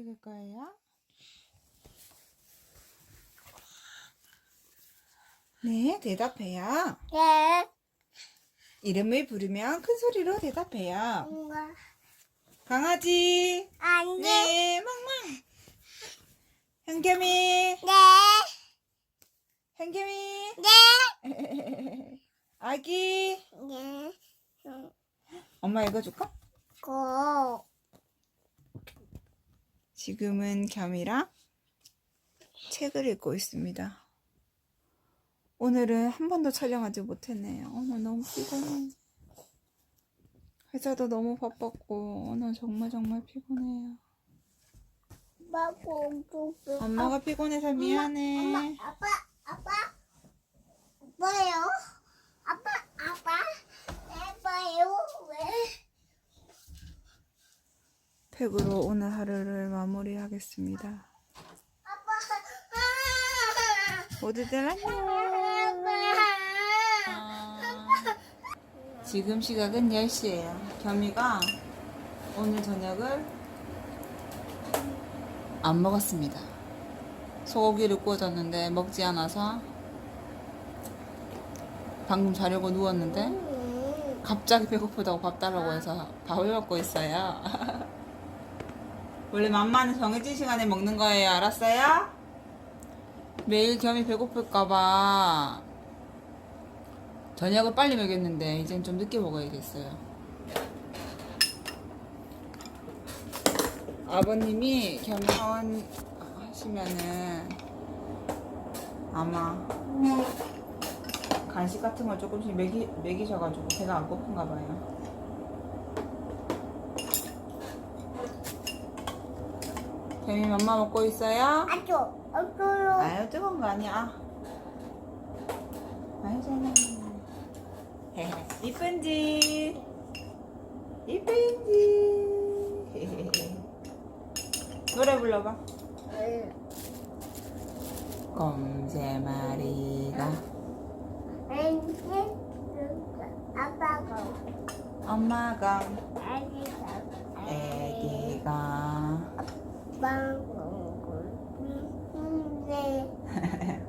읽을 거예요? 네, 대답해요. 네. 이름을 부르면 큰 소리로 대답해요. 뭔가 강아지. 안 돼. 네, 멍멍. 현겸이. 네. 현겸이. 네. 아기. 네. 음, 엄마 읽어줄까? 고. 지금은 겸이랑 책을 읽고 있습니다. 오늘은 한 번도 촬영하지 못했네요. 오늘 너무 피곤해. 회사도 너무 바빴고 오늘 정말 정말 피곤해요. 공주. 엄마가 피곤해서 미안해. 엄마, 아빠, 아빠. 뭐예요? 아빠, 아빠. 아빠요? 왜? 팩으로 오늘 하루를 마무리하겠습니다. 모두들 안녕. 지금 시각은 10시예요. 겸이가 오늘 저녁을 안 먹었습니다. 소고기를 구워줬는데 먹지 않아서 방금 자려고 누웠는데 갑자기 배고프다고 밥 달라고 해서 밥을 먹고 있어요. 원래 맘마는 정해진 시간에 먹는 거예요. 알았어요? 매일 겸이 배고플까봐 저녁을 빨리 먹였는데 이젠 좀 늦게 먹어야겠어요. 아버님이 하원 하시면은 아마 간식 같은 걸 조금씩 먹이, 먹이셔가지고 배가 안 고픈가 봐요. 겸이 맘마 먹고 있어요? 아주, 아주요. 아유 뜨거운 거 아니야. 아유 잘 이쁜지 이쁜지 노래 불러봐. 곰세 마리가 왠지 아빠가 엄마가 아기가 애기가 빵 공군데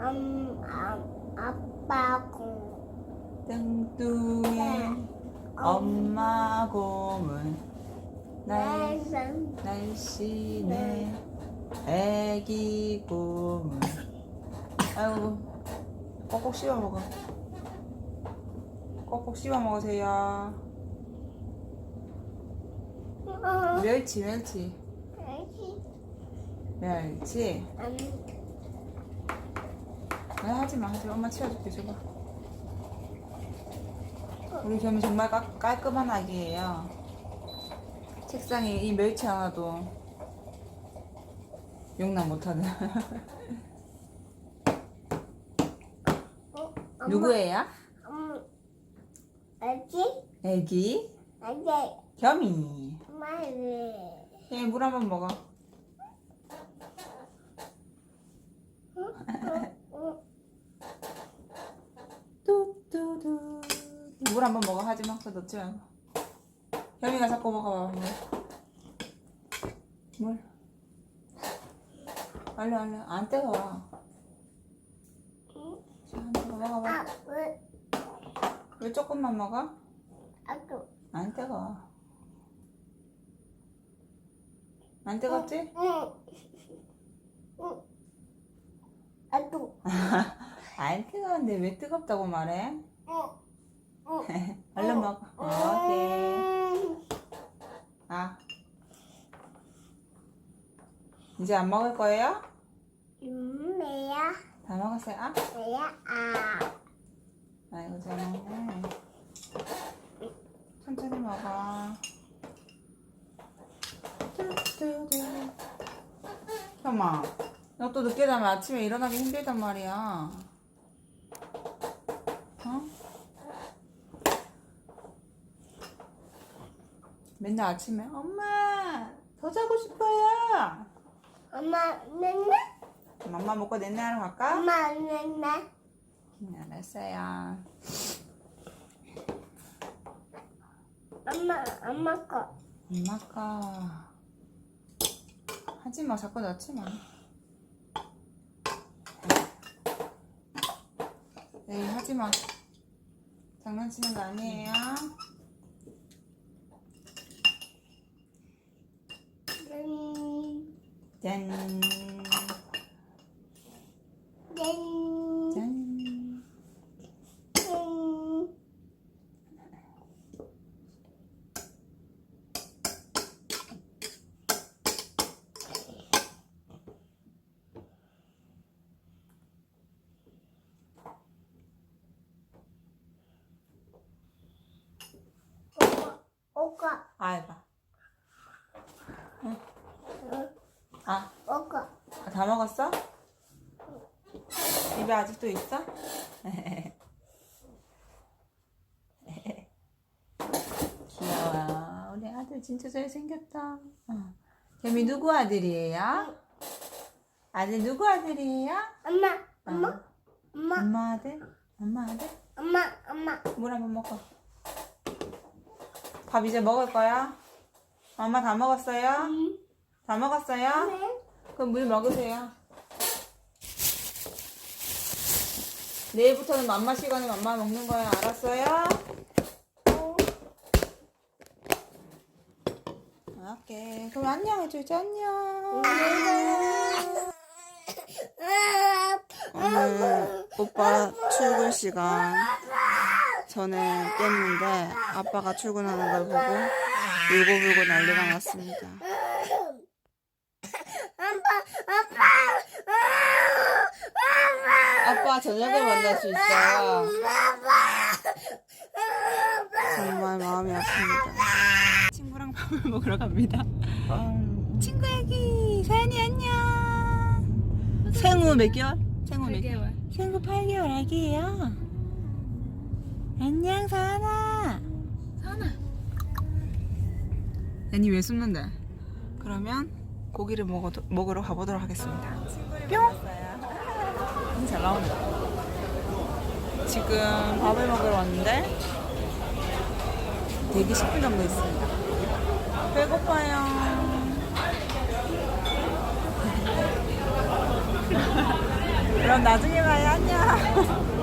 음, 아, 아빠 공 뚱뚱해 엄마 곰은 날 날선 날씬해 애기 곰은 아이고 꼭꼭 씹어 먹어. 꼭꼭 씹어 먹으세요. 멸치 멸치 멸치. 아, 하지 마 하지 마. 엄마 치워줄게 줘봐. 우리 겸이 정말 깔, 깔끔한 아기예요. 책상에 이 멸치 하나도 용납 못하는. 누구예요? 음, 알지? 애기? 알지? 겸이. 엄마 왜? 예, 물한 번 먹어 뚜뚜뚜 물 한번 먹어 하지 마 그거 넣지 말고 겸이가 자꾸 먹어봐 물 물. 얼른 얼른 안 뜨거워 자, 먹어 먹어봐 아, 왜? 왜 조금만 먹어? 안 뜨거워 안 뜨겁지? 응. 응. 아주. 안 뜨거운데 왜 뜨겁다고 말해? 응. 응. 얼른 먹어 오케이 음. 아 이제 안 먹을 거예요? 음, 왜야? 다 먹었어요? 아? 왜야? 아. 아이고 잘 먹네 천천히 먹어 뚜뚜뚜. 현마 너 또 늦게 자면 아침에 일어나기 힘들단 말이야 어? 맨날 아침에 엄마 더 자고 싶어요 엄마, 맨날? 맘마 먹고 내 하러 갈까? 엄마, 맨날? 네, 알았어요 엄마, 엄마 거. 엄마 거 하지 마. 자꾸 넣지 마. 네, 하지 마. 장난치는 거 아니에요. 음, 짠. 짠, 짠. 짠. 오빠, 오빠, 아, 해봐. 응. 아, 오빠. 아, 다 먹었어? 입에 아직도 있어? 귀여워. 우리 아들 진짜 잘생겼다. 어. 재미 누구 아들이에요? 아들 누구 아들이에요? 엄마, 어. 엄마, 엄마, 엄마 아들? 엄마 아들? 엄마, 엄마. 물 한 번 먹어. 밥 이제 먹을 거야? 엄마 다 먹었어요? 음, 다 먹었어요? 네. 그럼 물 먹으세요. 내일부터는 맘마 시간에 맘마 먹는 거야. 알았어요? 오케이. 그럼 안녕 해주자. 안녕. 오늘 오빠 출근 시간 전에 깼는데 아빠가 출근하는 걸 보고 울고불고 난리가 났습니다. 아빠 저녁에 만날 수 있어요. 정말 마음이 아픕니다. 친구랑 밥을 먹으러 갑니다. 친구 애기 사연이 안녕. 생후 몇 개월? 생후 몇 개월? 생후 8개월 애기예요. 안녕 사연아. 사연아. 애니 왜 숨는데? 그러면 고기를 먹어, 먹으러 가보도록 하겠습니다. 뿅. 너무 잘 나온다. 지금 밥을 먹으러 왔는데 대기 10분 정도 있습니다. 배고파요. 그럼 나중에 봐요. 안녕.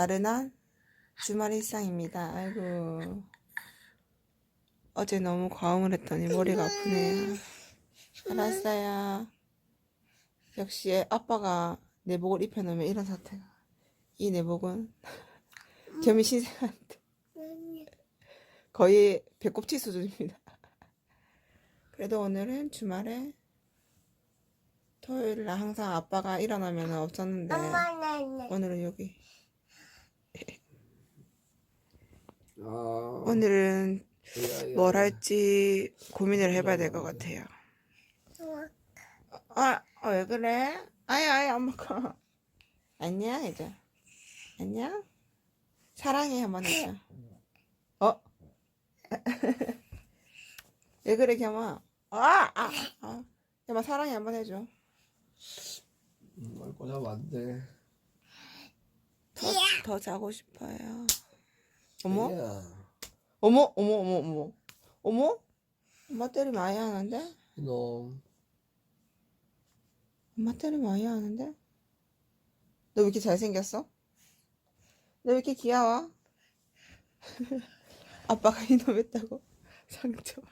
나른한 주말 일상입니다. 아이고. 어제 너무 과음을 했더니 머리가 아프네요. 알았어요. 역시 아빠가 내복을 입혀놓으면 이런 사태가. 이 내복은 겸이 신생한테 거의 배꼽티 수준입니다. 그래도 오늘은 주말에 토요일 날 항상 아빠가 일어나면 없었는데 오늘은 여기 아, 오늘은 야, 야. 뭘 할지 고민을 해봐야 될 것 같아요. 아, 아, 왜 그래? 아이, 아이, 엄마가. 안녕, 이제. 안녕? 사랑해, 한번 해줘. 어? 왜 그래, 겸아? 아, 아, 아. 겸아, 사랑해, 한번 해줘. 음, 안 돼. 더, 더 자고 싶어요. 어머? 야, 어머, 어머, 어머, 어머. 어머? 엄마 때리면 아예 하는데? 이놈. 엄마 때리면 아예 하는데? 너 왜 이렇게 잘생겼어? 너 왜 이렇게 귀여워? 아빠가 이놈 했다고 상처받아.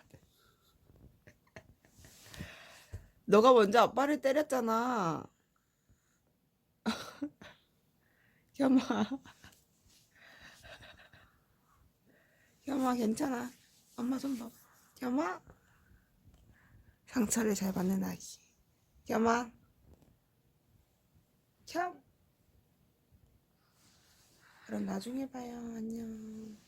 너가 먼저 아빠를 때렸잖아. 겸아. 겸아 괜찮아. 엄마 좀 봐봐. 겸아. 상처를 잘 받는 아기. 겸아. 참. 그럼 나중에 봐요. 안녕.